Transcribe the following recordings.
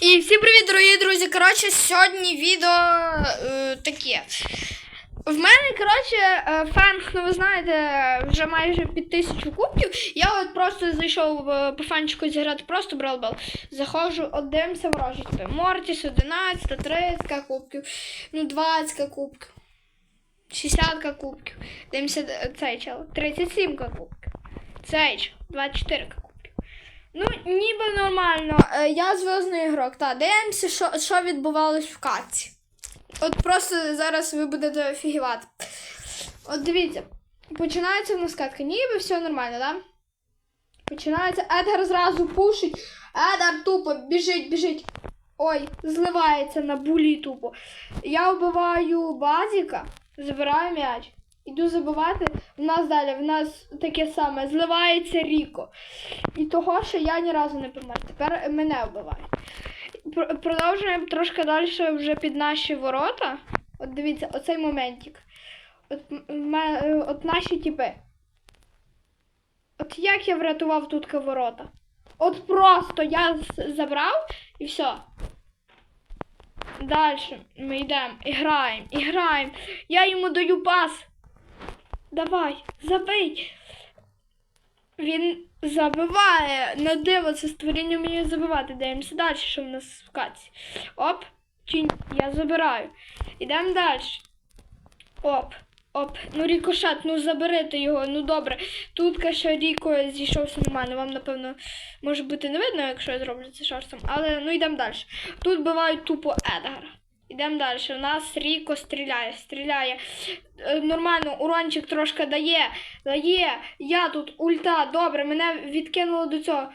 І всім привіт, дорогі друзі! Коротше, сьогодні відео е, таке. В мене, коротше, е, фанк, ну ви знаєте, вже майже під тисячу кубків. Я от просто зайшов е, по фанчику зіграти просто бралбал. Заходжу, от дивимося ворожі. Типу, Мортіс 11, 30 кубків, ну 20 кубків, 60 кубків. Дивимося е, цей чел, 37 кубків. Цей чел, 24 кубків. Ну, ніби нормально. Е, Я зв'язний ігрок. Та дивимося, що, що відбувалось в катці. От просто зараз ви будете офігівати. От дивіться, починається в нас катка, ніби все нормально, да? Починається, Едгар зразу пушить. Едгар тупо біжить, біжить. Ой, зливається на булі тупо. Я вбиваю базіка, забираю м'яч. Іду забивати. В нас далі, в нас таке саме, зливається Ріко. І того, що я ні разу не помер. Тепер мене вбивають. Продовжуємо трошки далі вже під наші ворота. От дивіться, оцей моментик. От, е, от наші тіпи. От як я врятував тут ворота? От просто я забрав і все. Далі ми йдемо і граємо, і граємо. Я йому даю пас. Давай, забий. Він забиває. На диво, це створіння вміє забивати. Дивимося далі, що в нас в каці. Оп, тінь, я забираю. Ідемо далі. Оп, оп. Ну рікошет, ну заберете його, ну добре. Тут каже Ріко зійшовся нормально. Вам, напевно, може бути не видно, якщо я зроблю це шорстом. Але ну йдемо далі. Тут бивають тупо Едгара. Ідемо далі. У нас Ріко стріляє, стріляє. Е, Нормально, урончик трошки дає. Дає. Я тут ульта, добре, мене відкинуло до цього.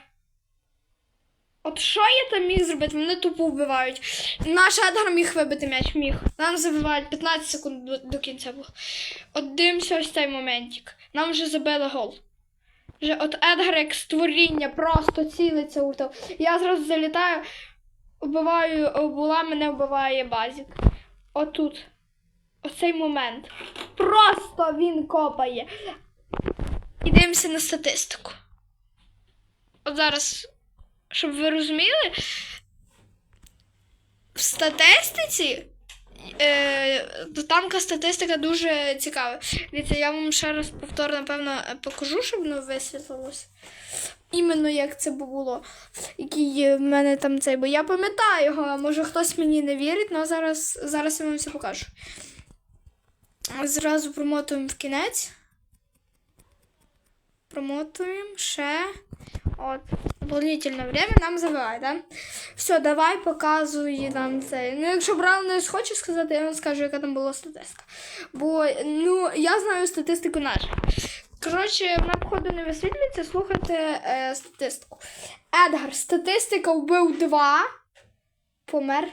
От що я там міг зробити? Мене тупо вбивають. Наш Едгар міг вибити м'яч, міг. Нам забивають 15 секунд до, до кінця було. От дивимося ось цей моментик. Нам вже забили гол. Вже от Едгар як створіння просто цілиться ульта. Я зразу залітаю, вбиваю була, мене вбиває базік. Отут. Оцей момент. Просто він копає. І дивимося на статистику. От зараз, щоб ви розуміли, в статистиці. Е, то тамка статистика дуже цікава. Дивіться, я вам ще раз повторно, напевно, покажу, щоб воно висвітлилося. Іменно як це було. Який в мене там цей, бо я пам'ятаю його, а може хтось мені не вірить, але зараз, зараз я вам все покажу. Зразу промотуємо в кінець. Промотуємо ще. От. Дополнительне время нам забиває, да? Все, давай показуй нам це. Ну, якщо Браун не хоче сказати, я вам скажу, яка там була статистика. Бо ну, я знаю статистику нашу. Коротше, вона, походу, не висвітлюється, слухайте е, статистику. Едгар, статистика вбив 2, помер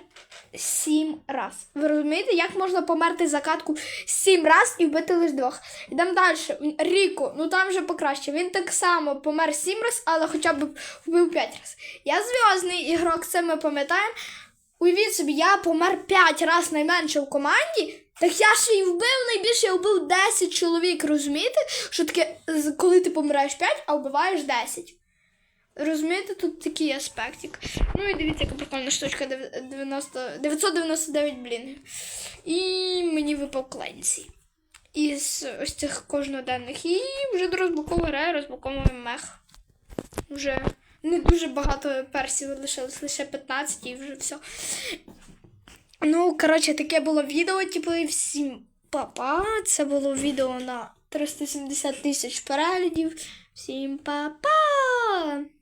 7 раз. Ви розумієте, як можна померти за катку 7 раз і вбити лише двох? Йдемо далі. Ріко, ну там вже покраще. Він так само помер 7 раз, але хоча б вбив 5 раз. Я зв'язний ігрок, це ми пам'ятаємо. Уявіть собі, я помер 5 разів найменше в команді. Так я ще й вбив найбільше, я вбив 10 чоловік, розумієте? Що таке, коли ти помираєш 5, а вбиваєш 10. Розумієте, тут такий аспектик. Ну і дивіться, яка прикольна штучка 90, 999 блін. І мені випав Кленсі. Із ось цих кожноденних. І вже до розблокової гри розблоковуємо мех. Вже не дуже багато персів лишилось, лише 15 і вже все. Ну, коротше, таке було відео, типу, і всім па-па. Це було відео на 370 тисяч переглядів. Всім па-па!